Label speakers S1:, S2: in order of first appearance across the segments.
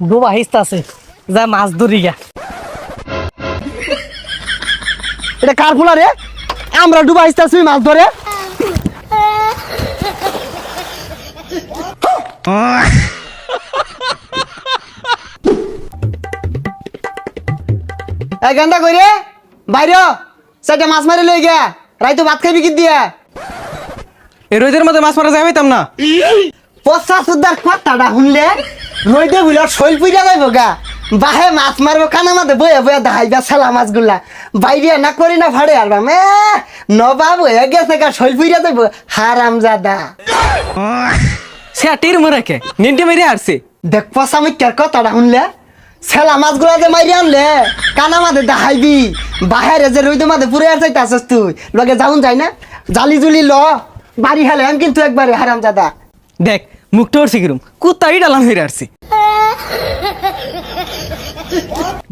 S1: ডোবা হিস্তা আছে। যা মাছ ধরি গা।
S2: এটা কার ফুলা রে আমরা ডুবা আসতেছি মাছ ধরে কই রে? বাইরে সেটা মাছ মারি লই গিয়া। রাইতো ভাত খাইবি কি দিয়া?
S3: এই রোদের মধ্যে মাছ মারা যাইতাম না।
S2: পচা সুদার কথাটা শুনলে রইদে বুঝলে শৈল পুইরা যাইব গা বাহে মাছ মারবো কানা মাঝে বয়ে বয়ে দেখাইবা ছেলা মাছগুলা। বাইরে না করি না ভাড়ে আর মে নবাব হয়ে গেছে গা শৈল পুইরা যাইব হারাম জাদা।
S3: সে টির মরে কে নিন্টে মেরে আসছে
S2: দেখ পচা মিক্কার কথাটা শুনলে ছেলা মাছগুলা যে মাইরে আনলে কানা মাঝে দেখাইবি। বাহেরে যে রইদে মাঝে পুরে আর যাইতে আসস তুই। লগে যাউন যাই না। জালি জুলি ল। বাড়ি হেলে কিন্তু একবারে হারাম জাদা।
S3: দেখ মুখটা উঠছে কিরম কুত্তাই ডালাম হয়ে আসছে।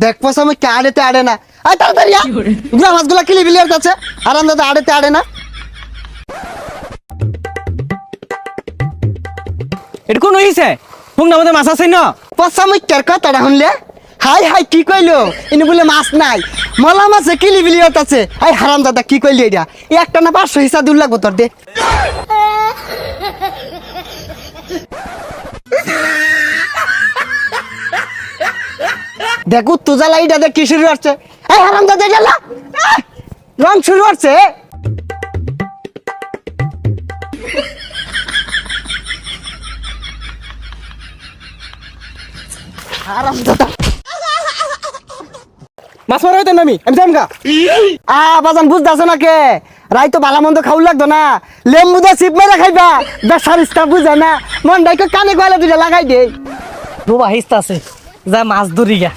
S2: দেখ পয়সা আমি কে আড়েতে আড়ে না। আয় তাড়াতাড়ি। গুলা মাছগুলা কিলি বিলিয়ার যাচ্ছে। আরাম দাদা আড়েতে আড়ে না।
S3: এটা কোন হইছে? হুং না মধ্যে মাছ আছে না?
S2: পয়সা আমি কের কথাটা শুনলে? হাই হাই কি কইলো? ইনি বলে মাছ নাই। মলা মাছে কিলি বিলিয়ার আছে হাই হারাম দাদা কি কইলি এটা? এই একটা না পাঁচশো হিসাব দূর লাগবো তোর দে। দেখ উত্তু জ্বালা এটা দেখ কি শুরু হচ্ছে এই হারাম দাদা জ্বালা রং শুরু হচ্ছে হারাম দাদা
S3: মাছ মারা হইতাম না আমি? আমি যাম গা।
S2: আ, বাজান, বুঝতেছ না কে? রাই তো ভালো মন্দ খাওয়া লাগতো না। লেম্বু দা চিপ মেরে খাইবা। বেসার ইস্তা বুঝে না। মন ডাইকে কানে গলে দুটা লাগাই দে।
S1: ডোবা হিস্তা আছে। যা মাছ ধরি গা।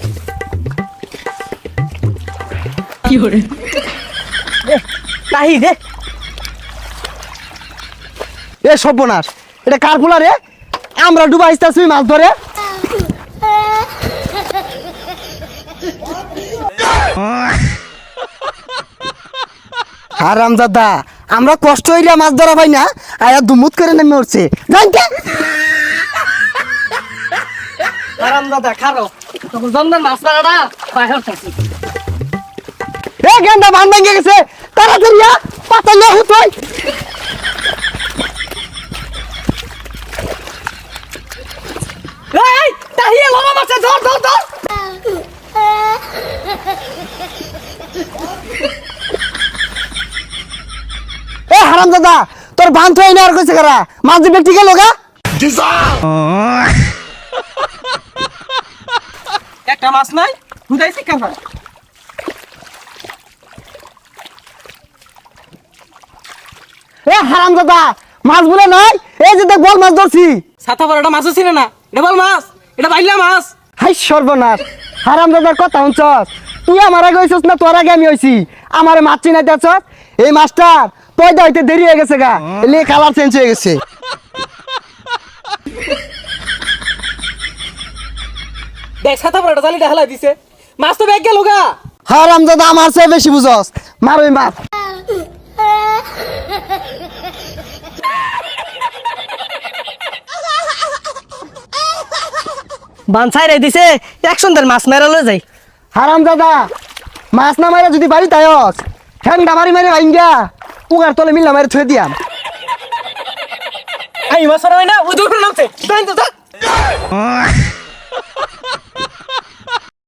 S1: তাহি দে
S2: এ সর্বনাশ। এটা কার পোলা রে? আমরা ডুবা আসতেছি মাছ ধরে। হারাম দাদা আমরা কষ্ট হইলে মাছ ধরা পাই না আয়া দুমুত করে নেমে উঠছে। জানতে
S1: আরাম দাদা খারো। তখন জন্মের মাছ বাইরে থাকি
S2: গেন্দা বান ভেঙে গেছে। তাড়াতাড়ি পাতা
S1: ধর
S2: এ, হারাম দাদা, তোর বান তো এনে আর কইছে কারা? মাছ দিবে ঠিক লগা
S3: একটা মাছ নাই? হুদাইছি কাফা
S2: এ হারাম দাদা মাছ বলে নাই এই যে দেখ বল মাছ ধরছি।
S3: ছাতা পরাটা মাছ ছিল না এটা বল মাছ এটা বাইলা মাছ।
S2: হাই সর্বনাশ হারাম দাদার কথা শুনছস? তুই আমার আগে হইছস না তোর আগে আমি হইছি? আমারে মাছ চিনাই এই মাছটা পয়দা হইতে দেরি হয়ে গেছে গা। এলে কালার চেঞ্জ হয়ে গেছে।
S3: দেখ ছাতা পরাটা জালি ঢালাই দিছে। মাছ তো ব্যাগ গেল গা।
S2: হারাম দাদা আমার চেয়ে বেশি বুঝস। মার ওই মাছ।
S1: বান ছাইরে দিছে একশন দেড় মাছ মেরা লয়ে যাই।
S2: হারাম দাদা মাছ না মারে যদি বাড়ি তাইস ঠ্যাংটা মারি মারি ভাইঙ্গা উগার তলে মিল্লা মারি থুয়ে দিয়াম।
S3: এই মাছ না ওই দূর নামছে। তাই তো যা